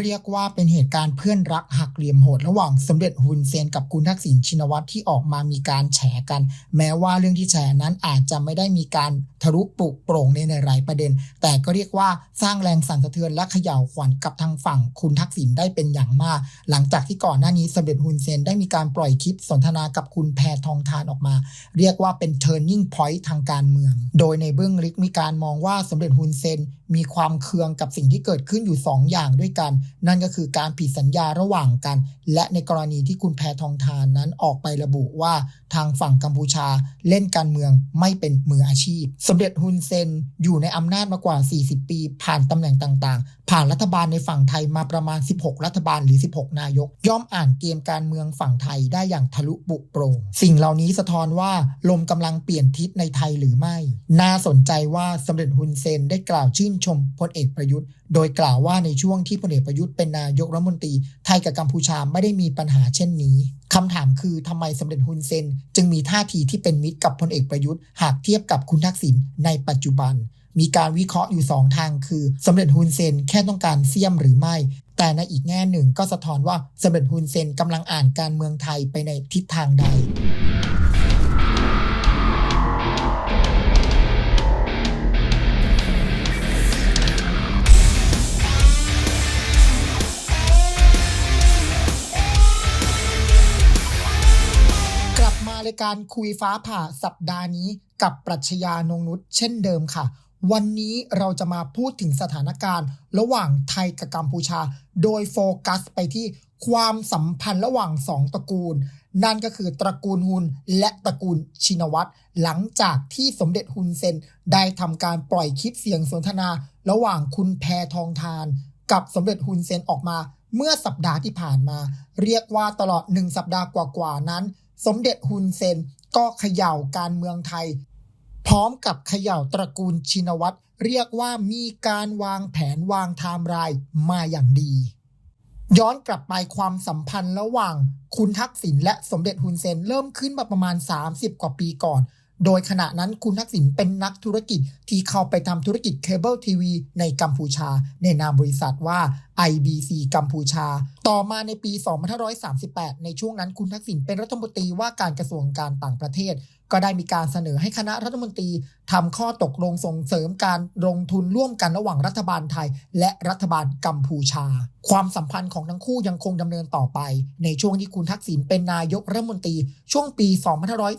เรียกว่าเป็นเหตุการณ์เพื่อนรักหักเหลี่ยมโหด ระหว่างสมเด็จฮุนเซนกับคุณทักษิณชินวัตรที่ออกมามีการแฉกัน แม้ว่าเรื่องที่แฉนั้นอาจจะไม่ได้มีการทะลุปลุกโปร่งในหลายประเด็น แต่ก็เรียกว่าสร้างแรงสั่นสะเทือนและเขย่าวขวัญกับทางฝั่งคุณทักษิณได้เป็นอย่างมาก หลังจากที่ก่อนหน้านี้สมเด็จฮุนเซนได้มีการปล่อยคลิปสนทนากับคุณแพทองทานออกมา เรียกว่าเป็น turning point ทางการเมือง โดยในเบื้องลึกมีการมองว่าสมเด็จฮุนเซนมีความเคืองกับสิ่งที่เกิดขึ้นอยู่ 2 อย่างด้วยกันนั่นก็คือการผิดสัญญาระหว่างกัน และในกรณีที่คุณแพทองทานนั้นออกไประบุว่าทางฝั่งกัมพูชาเล่นการเมืองไม่เป็นมืออาชีพ สมเด็จฮุนเซนอยู่ในอำนาจมากว่า 40 ปี ผ่านตำแหน่งต่างๆ ผ่านรัฐบาลในฝั่งไทยมาประมาณ 16 รัฐบาลหรือ 16 นายก ย่อมอ่านเกมการเมืองฝั่งไทยได้อย่างทะลุปุโปร่งสิ่งเหล่านี้สะท้อนว่าลมกำลังเปลี่ยนทิศในไทยหรือไม่ น่าสนใจว่าสมเด็จฮุนเซนได้กล่าวชื่นชมพลเอกประยุทธ์ โดยกล่าวว่าในช่วงที่พลเอกประยุทธ์เป็นนายกรัฐมนตรี ไทยกับกัมพูชาไม่ได้มีปัญหาเช่นนี้คำถามคือทำไมสมเด็จฮุนเซน จึงมีท่าทีที่เป็นมิตรกับพลเอกประยุทธ์ หากเทียบกับคุณทักษิณในปัจจุบัน มีการวิเคราะห์อยู่ 2 ทางคือ สมเด็จฮุนเซนแค่ต้องการเสี่ยมหรือไม่ แต่ในอีกแง่หนึ่งก็สะท้อนว่าสมเด็จฮุนเซนกำลังอ่านการเมืองไทยไปในทิศทางใด รายการคุยฟ้าผ่าสัปดาห์นี้กับปรัชญานงนุชเช่นเดิมค่ะ วันนี้เราจะมาพูดถึงสถานการณ์ ระหว่างไทยกับกัมพูชา โดยโฟกัสไปที่ความสัมพันธ์ระหว่างสองตระกูล นั่นก็คือตระกูลฮุนและตระกูลชินวัตรหลังจากที่สมเด็จฮุนเซนได้ทำการปล่อยคลิปเสียงสนทนา ระหว่างคุณแพทองทาน กับสมเด็จฮุนเซนออกมา เมื่อสัปดาห์ที่ผ่านมา เรียกว่าตลอดหนึ่งสัปดาห์กว่าๆนั้น สมเด็จฮุนเซนก็เขย่าการเมืองไทย พร้อมกับเขย่าตระกูลชินวัตรเรียกว่ามีการวางแผนวางไทม์ไลน์มาอย่างดี ย้อนกลับไปความสัมพันธ์ระหว่างคุณทักษิณและสมเด็จฮุนเซนเริ่มขึ้นมาประมาณ 30 กว่าปีก่อน โดยขณะนั้นคุณทักษิณเป็นนักธุรกิจที่เข้าไปทำธุรกิจเคเบิลทีวีในกัมพูชา ในนามบริษัทว่า IBC กัมพูชา ต่อมาในปี 2538 ในช่วงนั้นคุณทักษิณเป็นรัฐมนตรีว่าการกระทรวงการต่างประเทศ ก็ได้มีการเสนอให้คณะรัฐมนตรีทำข้อตกลงส่งเสริมการลงทุนร่วมกันระหว่างรัฐบาลไทย และรัฐบาลกัมพูชา ความสัมพันธ์ของทั้งคู่ยังคงดำเนินต่อไป ในช่วงที่คุณทักษิณเป็นนายกรัฐมนตรีช่วงปี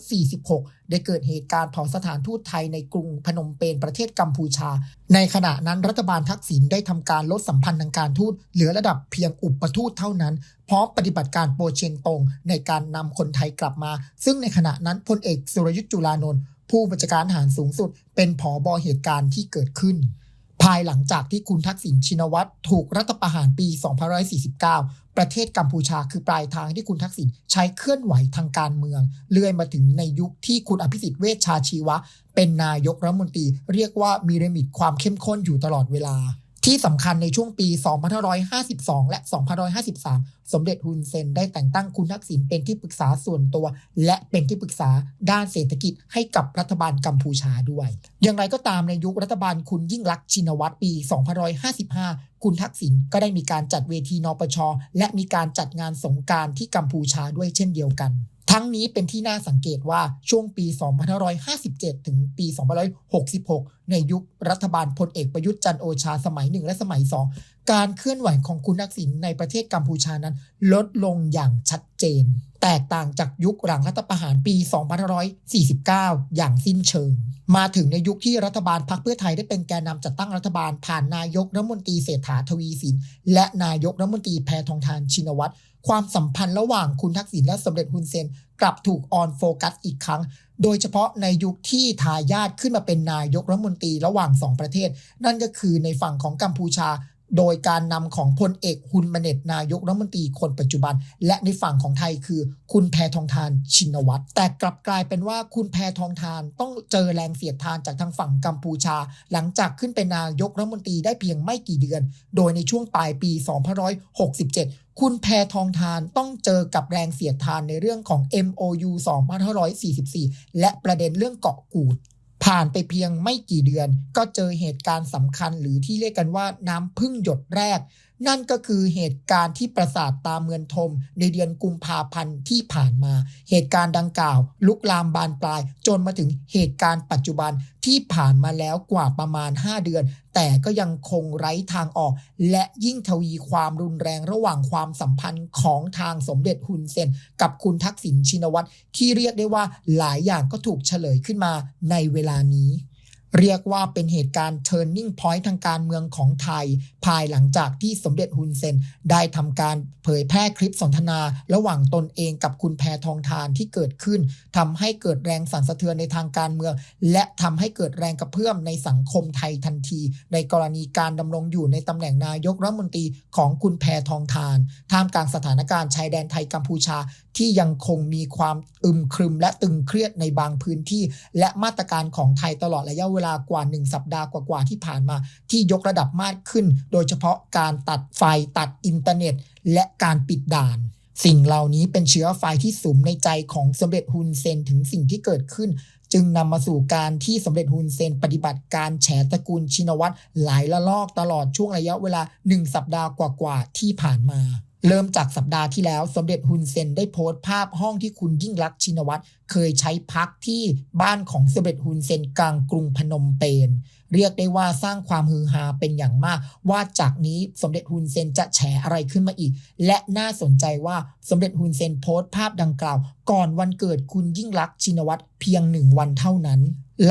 2546 ได้เกิดเหตุการณ์เผาสถานทูตไทยในกรุงพนมเปญประเทศกัมพูชา ในขณะนั้นรัฐบาลทักษิณได้ทำการลดสัมพันธ์ทางการทูตเหลือระดับเพียงอุปทูตเท่านั้น พร้อมปฏิบัติการโปรเชนตงในการนำคนไทยกลับมา ซึ่งในขณะนั้นพลเอกสุรยุทธ์จุลานนท์ผู้บัญชาการทหารสูงสุด เป็นผอบอเหตุการณ์ที่เกิดขึ้น ภายหลังจากที่คุณทักษิณชินวัตรถูกรัฐประหารปี 2549 ประเทศกัมพูชาคือปลายทางที่คุณทักษิณใช้เคลื่อนไหวทางการเมือง เลื่อยมาถึงในยุคที่คุณอภิสิทธิ์เวชชาชีวะ เป็นนายกรัฐมนตรี เรียกว่ามีเรมิดความเข้มข้นอยู่ตลอดเวลา ที่สำคัญในช่วงปี 2552 และ 2553 สมเด็จฮุนเซนได้แต่งตั้งคุณทักษิณเป็นที่ปรึกษาส่วนตัว และเป็นที่ปรึกษาด้านเศรษฐกิจให้กับรัฐบาลกัมพูชาด้วย อย่างไรก็ตามในยุครัฐบาลคุณยิ่งลักชินวัตรปี 2555 คุณทักษิณก็ได้มีการจัดเวทีนปช และมีการจัดงานสงการที่กัมพูชาด้วยเช่นเดียวกัน ทั้งนี้เป็นที่น่าสังเกตว่าช่วงปี 2557 ถึงปี 2566 ในยุครัฐบาลพลเอกประยุทธ์จันโอชาสมัยหนึ่งและสมัยสองการเคลื่อนไหวของคุณทักษิณในประเทศกัมพูชานั้น ลดลงอย่างชัดเจน แตกต่างจากยุคหลังรัฐประหารปี 2549 อย่างสิ้นเชิง มาถึงในยุคที่รัฐบาลพรรคเพื่อไทยได้เป็นแกนนำจัดตั้งรัฐบาลผ่านนายกรัฐมนตรีเศรษฐาทวีสิน และนายกรัฐมนตรีแพทองทานชินวัตร ความสัมพันธ์ระหว่างคุณทักษิณและสมเด็จฮุนเซน กลับถูกออนโฟกัสอีกครั้ง โดยเฉพาะในยุคที่ทายาทขึ้นมาเป็นนายกรัฐมนตรีระหว่างสองประเทศ นั่นก็คือในฝั่งของกัมพูชา โดยการนำของพลเอกฮุนมาเนตนายกรัฐมนตรีคนปัจจุบัน และในฝั่งของไทยคือคุณแพทองทานชินวัตรแต่กลับกลายเป็นว่าคุณแพทองทานต้องเจอแรงเสียดทานจากทางฝั่งกัมพูชา หลังจากขึ้นเป็นนายกรัฐมนตรีได้เพียงไม่กี่เดือน โดยในช่วงปลายปี 2567คุณแพทองทานต้องเจอกับแรงเสียดทานในเรื่องของ MOU 2544 และประเด็นเรื่องเกาะกูด ผ่านไปเพียงไม่กี่เดือน ก็เจอเหตุการณ์สำคัญหรือที่เรียกกันว่าน้ำพึ่งหยดแรก นั่นก็คือเหตุการณ์ที่ปราสาทตาเมือนทม ในเดือนกุมภาพันธ์ที่ผ่านมา เหตุการณ์ดังกล่าว ลุกลามบานปลาย จนมาถึงเหตุการณ์ปัจจุบันที่ผ่านมาแล้วกว่าประมาณ 5 เดือน แต่ก็ยังคงไร้ทางออก และยิ่งทวีความรุนแรงระหว่างความสัมพันธ์ของทางสมเด็จฮุนเซน กับคุณทักษิณชินวัตรที่เรียกได้ว่าหลายอย่างก็ถูกเฉลยขึ้นมาในเวลานี้เรียกว่าเป็นเหตุการณ์ turning point ทางการเมืองของไทย ภายหลังจากที่สมเด็จฮุนเซนได้ทำการเผยแพร่คลิปสนทนา ระหว่างตนเองกับคุณแพทองทานที่เกิดขึ้นทำให้เกิดแรงสั่นสะเทือนในทางการเมือง และทำให้เกิดแรงกระเพื่อมในสังคมไทยทันที ในกรณีการดำรงอยู่ในตำแหน่งนายกรัฐมนตรีของคุณแพทองทาน ท่ามกลางสถานการณ์ชายแดนไทยกัมพูชาที่ยังคงมีความอึมครึมและตึงเครียดในบางพื้นที่ และมาตรการของไทยตลอดระยะเวลากว่า 1 สัปดาห์กว่าๆที่ผ่านมา ที่ยกระดับมากขึ้นโดยเฉพาะการตัดไฟตัดอินเทอร์เน็ต และการปิดด่าน สิ่งเหล่านี้เป็นเชื้อไฟที่สุมในใจของสมเด็จฮุนเซนถึงสิ่งที่เกิดขึ้น จึงนำมาสู่การที่สมเด็จฮุนเซนปฏิบัติการแฉตระกูลชินวัตรหลายละลอกตลอดช่วงระยะเวลา 1 สัปดาห์กว่าๆที่ผ่านมา เริ่มจากสัปดาห์ที่แล้ว สมเด็จฮุนเซนได้โพสต์ภาพห้องที่คุณยิ่งรักชินวัตรเคยใช้พักที่บ้านของสมเด็จฮุนเซนกลางกรุงพนมเปญเรียกได้ว่าสร้างความฮือฮาเป็นอย่างมาก ว่าจากนี้สมเด็จฮุนเซนจะแฉอะไรขึ้นมาอีก และน่าสนใจว่าสมเด็จฮุนเซนโพสต์ภาพดังกล่าว ก่อนวันเกิดคุณยิ่งรักชินวัตรเพียงหนึ่งวันเท่านั้น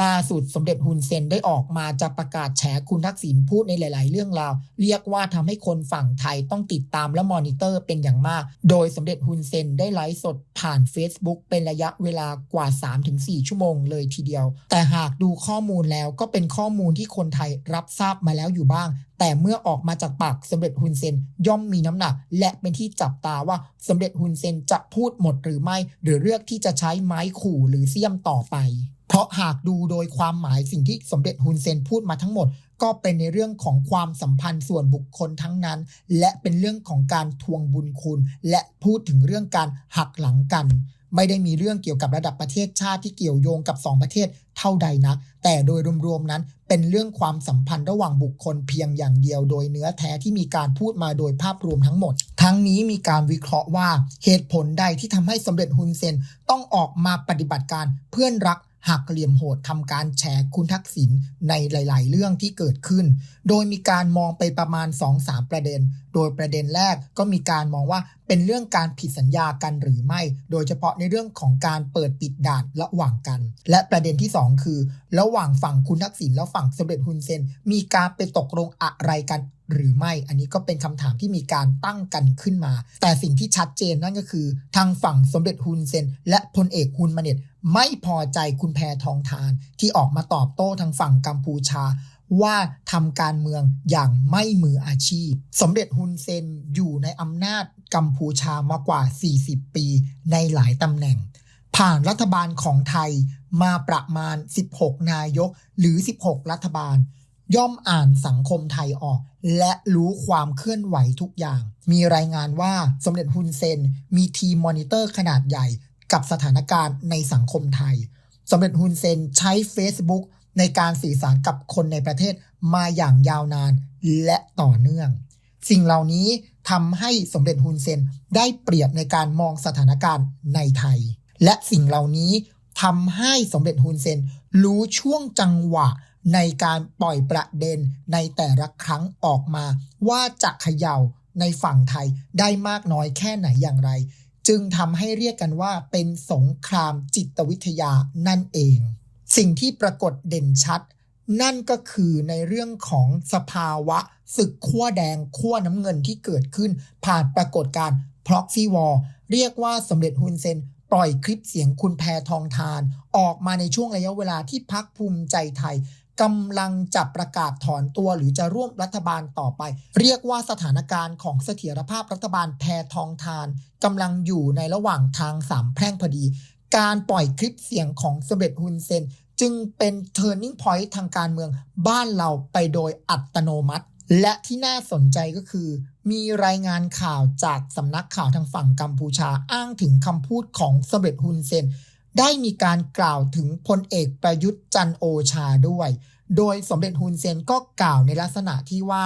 ล่าสุดสมเด็จฮุนเซนได้ออกมาจะประกาศแฉคุณทักษิณพูดในหลาย ๆ เรื่องราว เรียกว่าทำให้คนฝั่งไทยต้องติดตามและมอนิเตอร์เป็นอย่างมาก โดยสมเด็จฮุนเซนได้ไลฟ์สดผ่าน Facebook เป็นระยะเวลากว่า 3-4 ชั่วโมงเลยทีเดียว แต่หากดูข้อมูลแล้วก็เป็นข้อมูลที่คนไทยรับทราบมาแล้วอยู่บ้าง แต่เมื่อออกมาจากปากสมเด็จฮุนเซนย่อมมีน้ำหนัก และเป็นที่จับตาว่าสมเด็จฮุนเซนจะพูดหมดหรือไม่ หรือเลือกที่จะใช้ไม้ขู่หรือเสี้ยมต่อไป เพราะหากดูโดยความหมายสิ่งที่สมเด็จฮุนเซนพูดมาทั้งหมด ก็เป็นในเรื่องของความสัมพันธ์ส่วนบุคคลทั้งนั้น และเป็นเรื่องของการทวงบุญคุณ และพูดถึงเรื่องการหักหลังกัน ไม่ได้มีเรื่องเกี่ยวกับระดับประเทศชาติที่เกี่ยวโยงกับ 2 ประเทศเท่าใดนะ แต่โดยรวมๆนั้นเป็นเรื่องความสัมพันธ์ระหว่างบุคคลเพียงอย่างเดียว โดยเนื้อแท้ที่มีการพูดมาโดยภาพรวมทั้งหมด ทั้งนี้มีการวิเคราะห์ว่าเหตุผลใดที่ทำให้สมเด็จฮุนเซนต้องออกมาปฏิบัติการเพื่อนรัก หักเหลี่ยมโหดทำการแฉคุณทักษิณในหลาย ๆ เรื่องที่เกิดขึ้น โดยมีการมองไปประมาณ 2-3 ประเด็น โดยประเด็นแรกก็มีการมองว่าเป็นเรื่องการผิดสัญญากันหรือไม่ โดยเฉพาะในเรื่องของการเปิดปิดด่านระหว่างกัน และประเด็นที่ 2 คือ ระหว่างฝั่งคุณทักษิณและฝั่งสมเด็จฮุนเซน มีการไปตกลงอะไรกัน หรือไม่ อันนี้ก็เป็นคำถามที่มีการตั้งกันขึ้นมา แต่สิ่งที่ชัดเจนนั่นก็คือ ทางฝั่งสมเด็จฮุนเซน และพลเอกฮุนมาเน็ตไม่พอใจคุณแพทองทาน ที่ออกมาตอบโต้ทางฝั่งกัมพูชา ว่าทำการเมืองอย่างไม่มืออาชีพ สมเด็จฮุนเซนอยู่ในอำนาจกัมพูชามากว่า 40 ปีในหลายตำแหน่ง ผ่านรัฐบาลของไทยมาประมาณ 16 นายกหรือ 16 รัฐบาล ย่อมอ่านสังคมไทยออก และรู้ความเคลื่อนไหวทุกอย่าง มีรายงานว่าสมเด็จฮุนเซน มีทีมมอนิเตอร์ขนาดใหญ่กับสถานการณ์ในสังคมไทย สมเด็จฮุนเซนใช้ Facebook ในการสื่อสารกับคนในประเทศมาอย่างยาวนานและต่อเนื่อง สิ่งเหล่านี้ทำให้สมเด็จฮุนเซนได้เปรียบในการมองสถานการณ์ในไทย และสิ่งเหล่านี้ทำให้สมเด็จฮุนเซนรู้ช่วงจังหวะ ในการปล่อยประเด็นในแต่ละครั้งออกมา ว่าจะเขย่าในฝั่งไทยได้มากน้อยแค่ไหนอย่างไร จึงทำให้เรียกกันว่าเป็นสงครามจิตวิทยานั่นเอง สิ่งที่ปรากฏเด่นชัด นั่นก็คือในเรื่องของสภาวะศึกขั้วแดงขั้วน้ำเงินที่เกิดขึ้น ผ่านปรากฏการณ์ proxy war เรียกว่าสมเด็จฮุนเซนปล่อยคลิปเสียงคุณแพทองทาน ออกมาในช่วงระยะเวลาที่พักภูมิใจไทย กำลังจะประกาศถอนตัวหรือจะร่วมรัฐบาลต่อไป เรียกว่าสถานการณ์ของเสถียรภาพรัฐบาลแพทองทานกำลังอยู่ในระหว่างทางสามแพร่งพอดี การปล่อยคลิปเสียงของสมเด็จฮุนเซน จึงเป็น turning point ทางการเมืองบ้านเราไปโดยอัตโนมัติ และที่น่าสนใจก็คือ มีรายงานข่าวจากสำนักข่าวทางฝั่งกัมพูชาอ้างถึงคำพูดของสมเด็จฮุนเซน ได้มีการกล่าวถึงพลเอกประยุทธ์จันโอชาด้วย โดยสมเด็จฮุนเซนก็กล่าวในลักษณะที่ว่า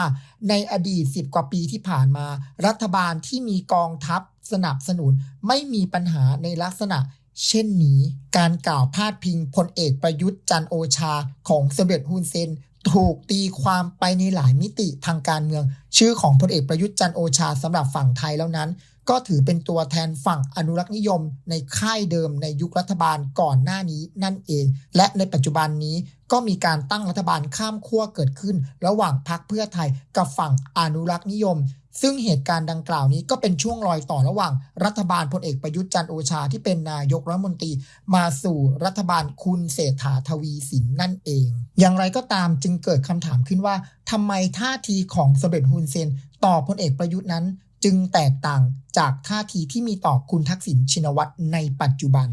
ในอดีต 10 กว่าปีที่ผ่านมา รัฐบาลที่มีกองทัพสนับสนุนไม่มีปัญหาในลักษณะเช่นนี้การกล่าวพาดพิงพลเอกประยุทธ์จันโอชาของสมเด็จฮุนเซน ถูกตีความไปในหลายมิติทางการเมือง ชื่อของพลเอกประยุทธ์จันโอชาสำหรับฝั่งไทยแล้วนั้น ก็ถือเป็นตัวแทนฝั่งอนุรักษ์นิยม ในค่ายเดิมในยุครัฐบาลก่อนหน้านี้นั่นเอง และในปัจจุบันนี้ก็มีการตั้งรัฐบาลข้ามขั้วเกิดขึ้น ระหว่างพรรคเพื่อไทยกับฝั่งอนุรักษ์นิยม ซึ่งเหตุการณ์ดังกล่าวนี้ก็เป็นช่วงรอยต่อระหว่าง รัฐบาลพลเอกประยุทธ์จันโอชาที่เป็นนายกรัฐมนตรี มาสู่รัฐบาลคุณเศรษฐาทวีสินนั่นเอง อย่างไรก็ตามจึงเกิดคำถามขึ้นว่าทำไมท่าทีของสมเด็จฮุนเซนต่อพลเอกประยุทธ์นั้น จึงแตกต่างจากท่าทีที่มีต่อคุณทักษิณชินวัตรในปัจจุบัน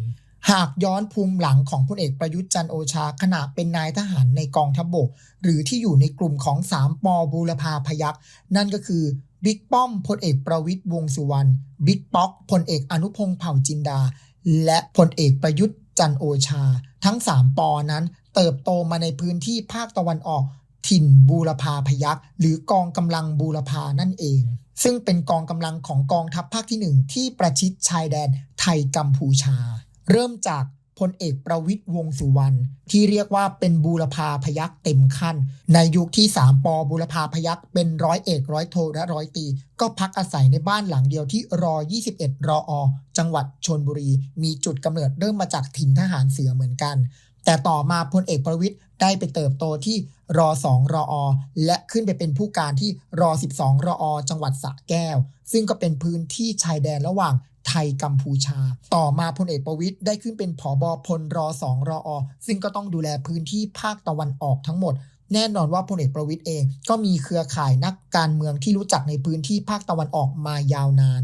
หากย้อนภูมิหลังของพลเอกประยุทธ์จันโอชาขณะเป็นนายทหารในกองทัพบกหรือที่อยู่ในกลุ่มของสามปอบูรพาพยักษ์นั่นก็คือบิ๊กป้อมพลเอกประวิตยวงสุวรรณบิ๊กป๊อกพลเอกอนุพงษ์เผ่าจินดา และพลเอกประยุทธ์จันโอชา ทั้ง 3ปอนั้นเติบโตมาในพื้นที่ภาคตะวันออก ถิ่นบูรพาพยักษ์หรือกองกำลังบูรพานั่นเอง ซึ่งเป็นกองกำลังของกองทัพภาคที่ 1 ที่ประชิดชายแดนไทยกัมพูชา เริ่มจากพลเอกประวิตยวงสุวรรณที่เรียกว่าเป็นบูรพาพยักเต็มขั้น ในยุคที่3ปอบูรพาพยักเป็นร้อยเอกร้อยโทและร้อยตี ก็พักอาศัยในบ้านหลังเดียวที่รอ 21 รออจังหวัดชนบุรี มีจุดกำเนิดเริ่มมาจากถิ่นทหารเสือเหมือนกัน แต่ต่อมาพลเอกประวิตยได้ไปเติบโตที่รอ2รออและขึ้นไปเป็นผู้การที่รอ12รออจังหวัดสระแก้ว ซึ่งก็เป็นพื้นที่ชายแดนระหว่างไทยกัมพูชา ต่อมาพลเอกประวิตยได้ขึ้นเป็นผอบอพลรอ2รออซึ่งก็ต้องดูแลพื้นที่ภาคตะวันออกทั้งหมด แน่นอนว่าพลเอกประวิตยเองก็มีเครือข่ายนักการเมืองที่รู้จักในพื้นที่ภาคตะวันออกมายาวนาน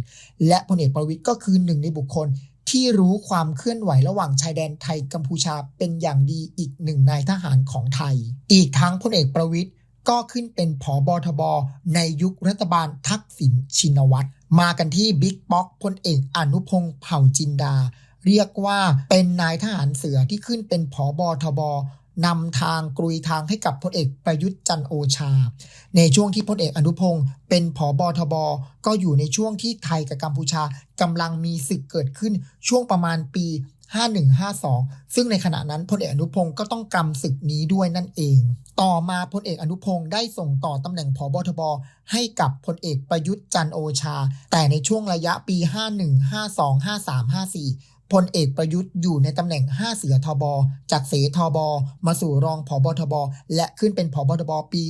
และพลเอกประวิตยก็คือหนึ่งในบุคคล ที่รู้ความเคลื่อนไหวระหว่างชายแดนไทยกัมพูชาเป็นอย่างดีอีกหนึ่งนายทหารของไทย อีกทั้งพลเอกประวิทย์ก็ขึ้นเป็นผอบอทบในยุครัฐบาลทักษิณชินวัตร มากันที่บิ๊กป๊อกพลเอกอนุพงษ์เผ่าจินดา เรียกว่าเป็นนายทหารเสือที่ขึ้นเป็นผอบอทบ นำทางกรุยทางให้กับพลเอกประยุทธ์จันโอชา ในช่วงที่พลเอกอนุพงศ์เป็นผอบอทบก็อยู่ในช่วงที่ไทยกับกัมพูชากำลังมีศึกเกิดขึ้นช่วงประมาณปี 5152 ซึ่งในขณะนั้นพลเอกอนุพงศ์ก็ต้องกำศึกนี้ด้วยนั่นเอง ต่อมาพลเอกอนุพงศ์ได้ส่งต่อตำแหน่งผบทบให้กับพลเอกประยุทธ์จันโอชา แต่ในช่วงระยะปี 51 52 53 54 พลเอกประยุทธ์อยู่ในตำแหน่ง 5 เสือทบ จากเสทบ มาสู่รองผบทบ และขึ้นเป็นผบทบปี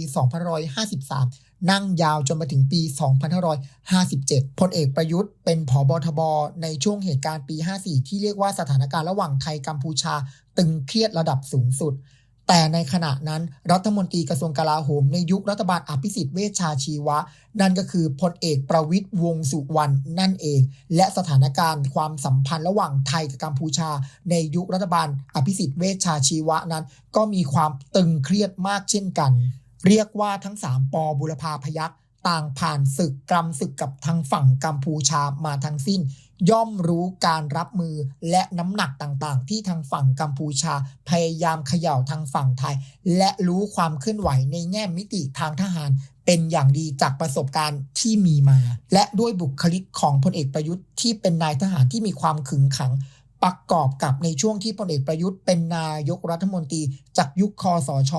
2553 นั่งยาวจนมาถึงปี 2557 พลเอกประยุทธ์เป็นผบทบ ในช่วงเหตุการณ์ปี 54 ที่เรียกว่าสถานการณ์ระหว่างไทยกัมพูชา ตึงเครียดระดับสูงสุด แต่ในขณะนั้นรัฐมนตรีกระทรวงกลาโหมในยุครัฐบาลอภิสิทธิ์เวชชาชีวะ นั่นก็คือพลเอกประวิตยวงสุวรรณนั่นเอง และสถานการณ์ความสัมพันธ์ระหว่างไทยกับกัมพูชา ในยุครัฐบาลอภิสิทธิ์เวชชาชีวะนั้น ก็มีความตึงเครียดมากเช่นกัน เรียกว่าทั้ง 3ปอบุรพาพยักต่างผ่านศึกกรรมศึกกับทางฝั่งกัมพูชามาทั้งสิ้น ย่อมรู้การรับมือและน้ำหนักต่างๆ ที่ทางฝั่งกัมพูชา พยายามเขย่าทางฝั่งไทย และรู้ความเคลื่อนไหวในแง่มิติทางทหารเป็นอย่างดีจากประสบการณ์ที่มีมา และด้วยบุคลิกของพลเอกประยุทธ์ที่เป็นนายทหารที่มีความขึงขัง ประกอบกับในช่วงที่พลเอกประยุทธ์เป็นนายกรัฐมนตรี จากยุคคอสช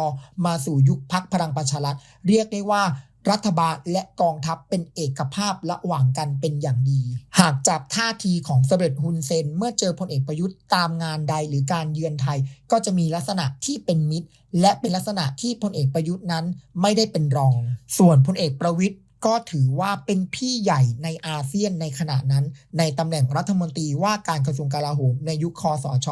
มาสู่ยุคพักพลังประชารัฐเรียกได้ว่า รัฐบาลและกองทัพเป็นเอกภาพระหว่างกันเป็นอย่างดี หากจับท่าทีของสมเด็จฮุนเซน เมื่อเจอพลเอกประยุทธ์ตามงานใดหรือการเยือนไทย ก็จะมีลักษณะที่เป็นมิตร และเป็นลักษณะที่พลเอกประยุทธ์นั้นไม่ได้เป็นรอง ส่วนพลเอกประวิทย ก็ถือว่าเป็นพี่ใหญ่ในอาเซียนในขณะนั้น ในตำแหน่งรัฐมนตรีว่าการกระทรวงกลาโหมในยุคคอสช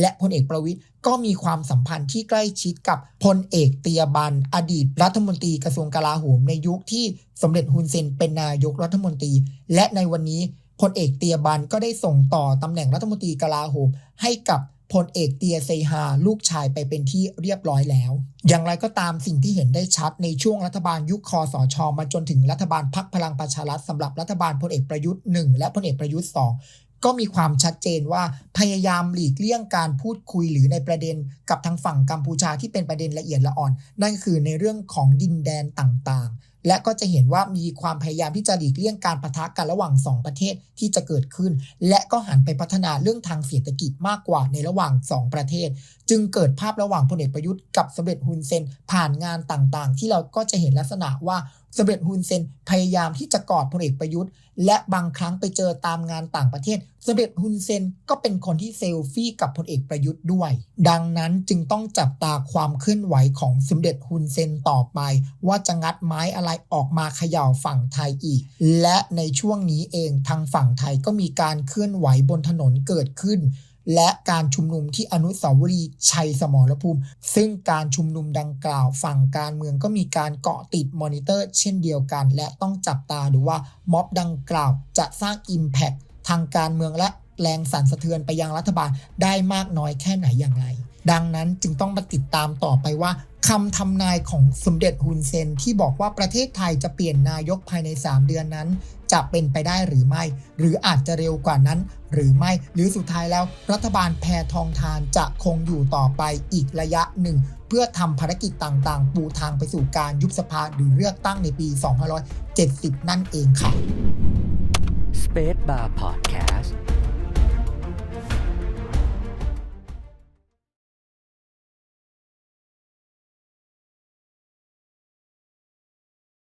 และพลเอกประวิทย์ก็มีความสัมพันธ์ที่ใกล้ชิดกับพลเอกเตียบัน อดีตรัฐมนตรีกระทรวงกลาโหมในยุคที่สมเด็จฮุนเซนเป็นนายกรัฐมนตรี และในวันนี้พลเอกเตียบันก็ได้ส่งต่อตำแหน่งรัฐมนตรีกลาโหมให้กับ พลเอกเตียเซฮาลูกชายไปเป็นที่เรียบร้อยแล้ว อย่างไรก็ตามสิ่งที่เห็นได้ชัดในช่วงรัฐบาลยุคคอสอชอมาจนถึงรัฐบาลพักพลังประชารัฐสำหรับรัฐบาลพลเอกประยุทธ์ 1 และพลเอกประยุทธ์ 2 ก็มีความชัดเจนว่าพยายามหลีกเลี่ยงการพูดคุยหรือในประเด็นกับทางฝั่งกัมพูชาที่เป็นประเด็นละเอียดละอ่อน นั่นคือในเรื่องของดินแดนต่างๆ และก็จะเห็นว่ามีความพยายามที่จะหลีกเลี่ยงการประทะกันระหว่าง 2 ประเทศที่จะเกิดขึ้น และก็หันไปพัฒนาเรื่องทางเศรษฐกิจมากกว่าในระหว่าง 2 ประเทศ จึงเกิดภาพระหว่างพลเอกประยุทธ์กับสมเด็จฮุนเซนผ่านงานต่างๆ ที่เราก็จะเห็นลักษณะว่าสมเด็จฮุนเซนพยายามที่จะกอดพลเอกประยุทธ์ และบางครั้งไปเจอตามงานต่างประเทศ สมเด็จฮุนเซนก็เป็นคนที่เซลฟี่กับพลเอกประยุทธ์ด้วย ดังนั้นจึงต้องจับตาความเคลื่อนไหวของสมเด็จฮุนเซนต่อไป ว่าจะงัดไม้อะไรออกมาเขย่าฝั่งไทยอีก และในช่วงนี้เองทางฝั่งไทยก็มีการเคลื่อนไหวบนถนนเกิดขึ้นและการชุมนุมที่อนุสาวรีย์ชัยสมรภูมิ ซึ่งการชุมนุมดังกล่าวฝั่งการเมืองก็มีการเกาะติดมอนิเตอร์ เช่นเดียวกัน และต้องจับตาดูว่าม็อบดังกล่าวจะสร้าง Impact ทางการเมืองและแรงสั่นสะเทือนไปยังรัฐบาลได้มากน้อยแค่ไหนอย่างไร ดังนั้นจึงต้องมาติดตามต่อไปว่าคำทำนายของสมเด็จฮุนเซนที่บอกว่าประเทศไทยจะเปลี่ยนนายกภายใน 3 เดือนนั้น จะเป็นไปได้หรือไม่ หรืออาจจะเร็วกว่านั้น หรือไม่หรือสุดท้ายแล้ว รัฐบาลแพทองทานจะคงอยู่ต่อไปอีกระยะหนึ่ง เพื่อทำภารกิจต่างๆ ปูทางไปสู่การยุบสภาหรือเลือกตั้งในปี 2570 นั่นเองค่ะ Space Bar Podcast